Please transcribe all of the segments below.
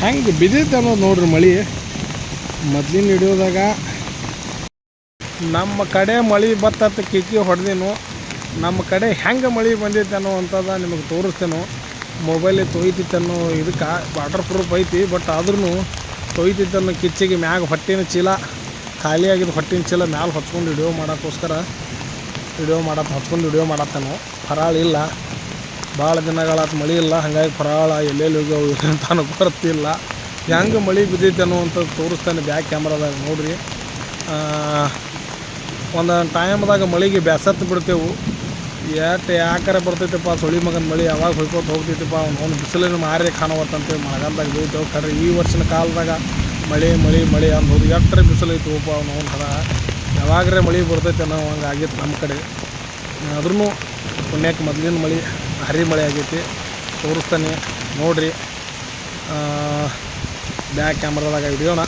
ಹೆಂಗೆ ಬಿದ್ದೈತೆ ಅನ್ನೋದು ನೋಡ್ರಿ ಮಳೆ. ಮೊದ್ಲಿನ ಹಿಡಿಯೋದಾಗ ನಮ್ಮ ಕಡೆ ಮಳೆ ಬತ್ತತ್ತ ಕಿಕ್ಕಿ ಹೊಡೆದೇನು, ನಮ್ಮ ಕಡೆ ಹೆಂಗೆ ಮಳೆ ಬಂದೈತೆ ಅನ್ನೋವಂಥದ್ದು ನಿಮಗೆ ತೋರಿಸ್ತೇನೋ. ಮೊಬೈಲ್ ತೊಯ್ತಿತ್ತನ್ನೋ ಇದಕ್ಕೆ ವಾಟರ್ ಪ್ರೂಫ್ ಐತಿ ಬಟ್ ಆದ್ರೂ ತೊಯ್ತಿತ್ತನ್ನೋ ಕಿಚ್ಚಿಗೆ ಮ್ಯಾಗ ಹೊಟ್ಟಿನ ಚೀಲ ಖಾಲಿಯಾಗಿದ್ದು ಹೊಟ್ಟಿನ ಚೀಲ ಮ್ಯಾಲೆ ಹೊಚ್ಕೊಂಡು ವಿಡಿಯೋ ಮಾಡೋಕ್ಕೋಸ್ಕರ ವಿಡಿಯೋ ಮಾಡಕ್ಕೆ ಹೊಚ್ಕೊಂಡು ವಿಡಿಯೋ ಮಾಡತ್ತೇನೋ. ಇಲ್ಲ ಭಾಳ ದಿನಗಳಾತು ಮಳೆ ಇಲ್ಲ, ಹಾಗಾಗಿ ಫರಾಳ ಎಲ್ಲೆಲ್ಲಿ ಹೋಗ್ಯಾವು ಅಂತ ಬರ್ತಿಲ್ಲ ಹೆಂಗೆ ಮಳೆ ಬಿದ್ದೈತೆ ಅನ್ನುವಂಥದ್ದು ತೋರಿಸ್ತಾನೆ ಬ್ಯಾಕ್ ಕ್ಯಾಮ್ರಾದಾಗ ನೋಡ್ರಿ. ಒಂದೊಂದು ಟೈಮ್ದಾಗ ಮಳೆಗೆ ಬ್ಯಾಸತ್ತು ಬಿಡ್ತೇವೆ. ಎಷ್ಟು ಯಾಕಾರ ಬರ್ತೈತಪ್ಪ ಸುಳಿ ಮಗನ ಮಳೆ, ಯಾವಾಗ ಹೊಯ್ಕೋತ ಹೋಗ್ತೈತಿಪ್ಪ ಅವ್ನು ಅವ್ನು ಬಿಸಿಲಿನ ಮಾರೇ ಕಾಣವತ್ತಂತೇಳಿ ಮಳೆಗಾಲದಾಗ ಬೈತೇವೆ ಖರೆ ಈ ವರ್ಷದ ಕಾಲದಾಗ ಮಳೆ ಮಳೆ ಮಳೆ ಅಂದ್ಬೋದು ಎಷ್ಟರೆ ಬಿಸಿಲು ಐತಿ ಒಬ್ಬ ಅವ್ನು ಅವ್ನ ಥರ ಯಾವಾಗರೇ ಮಳೆ ಬರ್ತೈತೆ ಅನ್ನೋ ಹಂಗೆ ಆಗಿತ್ತು ನಮ್ಮ ಕಡೆ. ಆದ್ರೂ ಪುಣ್ಯಕ್ಕೆ ಮೊದಲಿನ ಮಳೆ. ಹರಿ ಮಳೆ ಆಗೈತಿ. ತೋರಿಸ್ತಾನೆ. ನೋಡ್ರಿ. ಬ್ಯಾಕ್ ಕ್ಯಾಮ್ರಾದಾಗ ಹಿಡಿಯೋಣ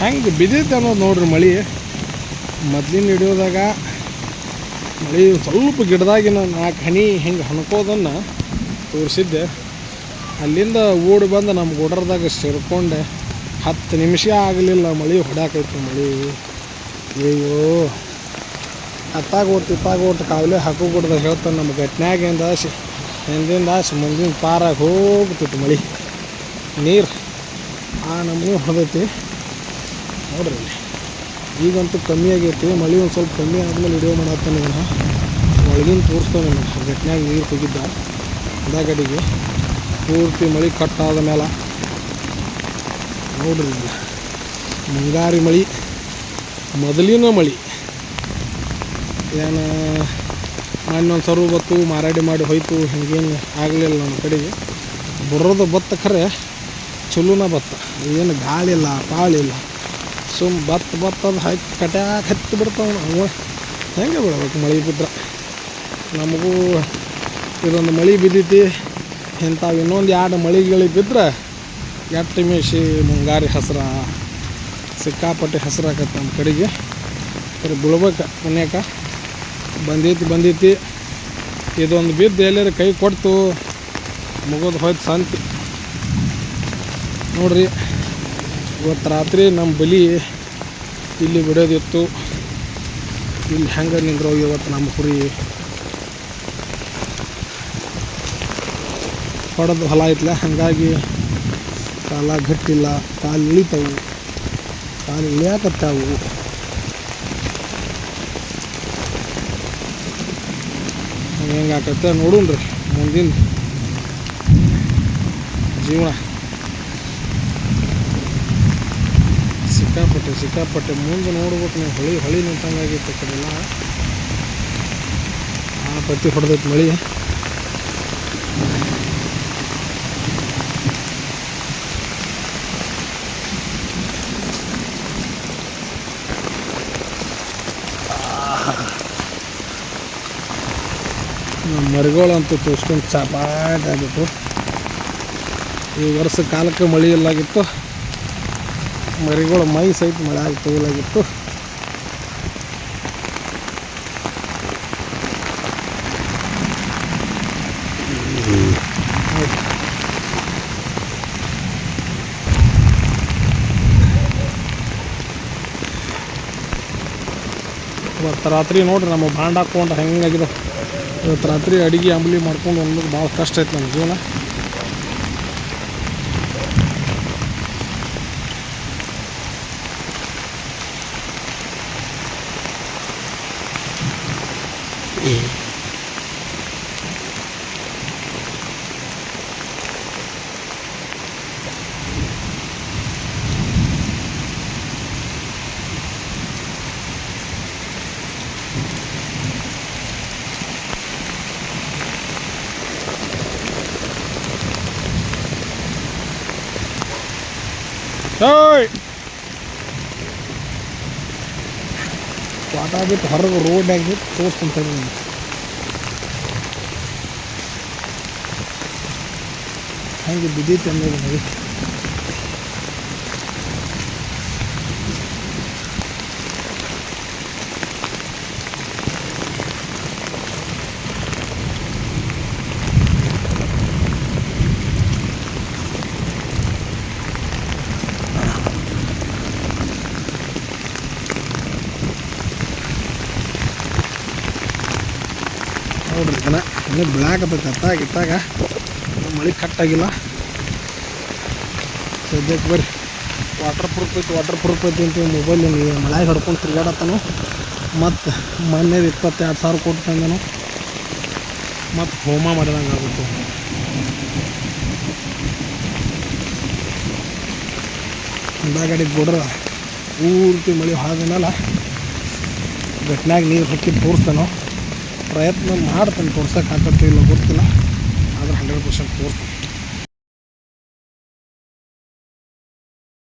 ಹೆಂಗೆ ಬಿದ್ದೈತೆ ಅನ್ನೋದು ನೋಡ್ರಿ ಮಳೆ. ಮೊದ್ಲಿನ ಹಿಡಿಯೋದಾಗ ಮಳೆ ಸ್ವಲ್ಪ ಗಿಡದಾಗಿನ ನಾಲ್ಕು ಹನಿ ಹೆಂಗೆ ಹಣ್ಕೋದನ್ನು ತೋರಿಸಿದ್ದೆ. ಅಲ್ಲಿಂದ ಓಡಿ ಬಂದು ನಮ್ಮ ಗುಡರ್ದಾಗ ಸೇರ್ಕೊಂಡೆ. ಹತ್ತು ನಿಮಿಷ ಆಗಲಿಲ್ಲ, ಮಳೆ ಹೊಡ್ಯಾಕೈತಿ ಮಳೆ. ಅಯ್ಯೋ. ಅತ್ತಾಗ ಓಟ್ ಇತ್ತಾಗ ಓಟ್ ಕಾವಲೆ ಹಾಕು ಗುಡ್ದಾಗ ಹೇಳ್ತಾನೆ ನಮ್ಮ ಗಟ್ನ್ಯಾಗಿಂದ ಆಸೆ. ಹಿಂದಿಂದ ಆಸೆ, ಮುಂದಿನ ಪಾರಾಗಿ ಹೋಗ್ತಿತ್ತು ಮಳೆ. ನೀರು ಆ ನಮೂನೆ ಹೊದೈತಿ. ನೋಡ್ರಿ ಈಗಂತೂ ಕಮ್ಮಿ ಆಗೈತಿ, ಮಳೆ ಒಂದು ಸ್ವಲ್ಪ ಕಮ್ಮಿ ಆದಮೇಲೆ ವಿಡಿಯೋ ಮಾಡತ್ತಾನೆ ಒಳಗಿನ ತೋರಿಸ್ತಾನೆ ಗಟ್ನ್ಯಾಗ ನೀರು ಹೋಗಿದ್ದ ಅದಾಗಡಿಗೆ ಪೂರ್ತಿ ಮಳೆ ಕಟ್ಟಾದ ಮೇಲೆ. ನೋಡ್ರಿ ಮುಂಗಾರಿ ಮಳೆ, ಮೊದಲಿನ ಮಳೆ. ಏನು, ಮಣ್ಣೊಂದು ಸರ್ವ ಬತ್ತು, ಮಾರಾಡಿ ಮಾಡಿ ಹೋಯ್ತು, ಹಿಂಗೇನು ಆಗಲಿಲ್ಲ ನಮ್ಮ ಕಡೆಗೆ. ಬರೋದು ಭತ್ತ ಖರೆ, ಚಲೋನ ಬತ್ತ. ಏನು ಗಾಳಿಲ್ಲ ಪಾಳಿಲ್ಲ ಸುಮ್ ಭತ್ತ ಬತ್ತದ ಹಾಕಿ ಕಟ್ಯಾಕ ಹತ್ತಿ ಬಿಡ್ತಾವೆ ನಾವು ಹೆಂಗೆ ಬಿಡ್ಬೇಕು ಮಳೆ ಬಿದ್ರೆ ನಮಗೂ ಇದೊಂದು ಮಳೆ ಬಿದ್ದೈತಿ. ಇಂಥವು ಇನ್ನೊಂದು ಎರಡು ಮಳೆಗಳು ಬಿದ್ದರೆ ಎಟ್ಟಿ ಮೇಶಿ ಮುಂಗಾರಿ ಹಸ್ರ, ಸಿಕ್ಕಾಪಟ್ಟೆ ಹಸ್ರಾಕತ್ತೆ ನಮ್ಮ ಕಡೆಗೆ. ಬರೀ ಬೀಳ್ಬೇಕು ಮನ್ಯಾಕ. ಬಂದೈತಿ ಬಂದೈತಿ. ಇದೊಂದು ಬಿದ್ದು ಎಲ್ಲರ ಕೈ ಕೊಡ್ತು ಮುಗಿದು ಹೋಯ್ತು ಸಂತಿ. ನೋಡ್ರಿ, ಇವತ್ತು ರಾತ್ರಿ ನಮ್ಮ ಬಲಿ ಇಲ್ಲಿ ಬಿಡೋದಿತ್ತು. ಇಲ್ಲಿ ಹೆಂಗೆ ನಿಂದ್ರೋ ಇವತ್ತು ನಮ್ಮ ಕುರಿ ಹೊಡೆದು ಹೊಲ ಐತ್ಲ ಹಾಗಾಗಿ ಕಾಲ ಗಟ್ಟಿಲ್ಲ, ಕಾಲು ಇಳಿತಾವು. ಕಾಲು ಇಳಿಯಾಕತ್ತಾವು. ಹೆಂಗೆ ಆಕತ್ತೆ ರೀ, ಮುಂದಿನ ಜೀವನ. ಸಿಕ್ಕಾಪಟ್ಟೆ ಸಿಕ್ಕಾಪಟ್ಟೆ. ಮುಂದೆ ನೋಡ್ಬೇಕು ನೀವು, ಹೊಳಿ ಹೊಳಿ ನಿಂತಂಗಾಗಿತ್ತು ಆ ಕಡೆ ಎಲ್ಲ ಆ ಪತ್ತಿ ಹೊಡೆದೈತೆ ಮಳೆ. ನಮ್ಮ ಮರಿಗಳಂತೂ ತೋರಿಸ್ಕೊಂಡು ಚಪಾಟಾಗಿತ್ತು. ಈ ವರ್ಷ ಕಾಲಕ್ಕೆ ಮಳೆ ಇಲ್ಲಾಗಿತ್ತು. ಮರಿಗಳು ಮೈ ಸಹಿತ ಮಳೆ ಆಗಿತ್ತು ಇಲ್ಲಾಗಿತ್ತು ಇವತ್ತು ರಾತ್ರಿ ನೋಡ್ರಿ ನಮ್ಮ ಬಾಂಡ್ ಹಾಕ್ಕೊಂಡು ಹೆಂಗಾಗಿದೆ. ಇವತ್ತು ರಾತ್ರಿ ಅಡುಗೆ ಅಂಬಲಿ ಮಾಡ್ಕೊಂಡು ಅನ್ನೋದು ಭಾಳ ಕಷ್ಟ ಐತೆ ನಮ್ಮ ಜೀವನ. ಓಯ್ ವಾಟ ಬಿಟ್ಟು ಹೊರಗೆ ರೋಡ್ನಾಗ ತೋರಿಸ್ತಂತ ಹೆಂಗೆ ಬಿದ್ದೈತೆ ಅನ್ನೋದು ನೋಡಿ ಯಾಕಂದ್ರೆ ಇನ್ನೂ ಬೆಳಾಕತ್ತೈತೆ ಅತ್ತಾಗ ಇತ್ತಾಗ ಮಳೆ ಕಟ್ಟಾಗಿಲ್ಲ ಸದ್ಯಕ್ಕೆ ಬರ್ರಿ. ವಾಟರ್ ಪ್ರೂಫ್ ಐತಿ ವಾಟರ್ ಪ್ರೂಫ್ ಐತಿ ಅಂತ ಮೊಬೈಲ್ ಮಳೆ ಹೊಡ್ಕೊಂಡು ತಿರ್ಗಾಡತ್ತಾನು. ಮತ್ತು ಮೊನ್ನೆ ಇಪ್ಪತ್ತೆರಡು ಸಾವಿರ ಕೊಟ್ಟು ತಂದನು. ಮತ್ತು ಹೋಮ ಮಾಡಿದಂಗೆ ಆಗುತ್ತೆ ಹಿಂದಾಗಡೆ ಗೊಡ್ರ ಪೂರ್ತಿ ಮಳೆ ಹಾದಿನಲ್ಲ ಘಟ್ನಾಗ ನೀರು ಹಾಕಿ ತೋರಿಸ್ತಾನೋ. ಪ್ರಯತ್ನ ಮಾಡ್ತಾನೆ ತೋರ್ಸೋಕೆ ಆಗತ್ತೋ ಇಲ್ಲ ಗೊತ್ತಿಲ್ಲ. ಆದ್ರೆ ಹಂಡ್ರೆಡ್ ಪರ್ಸೆಂಟ್ ತೋರಿಸ್ತಾನೆ.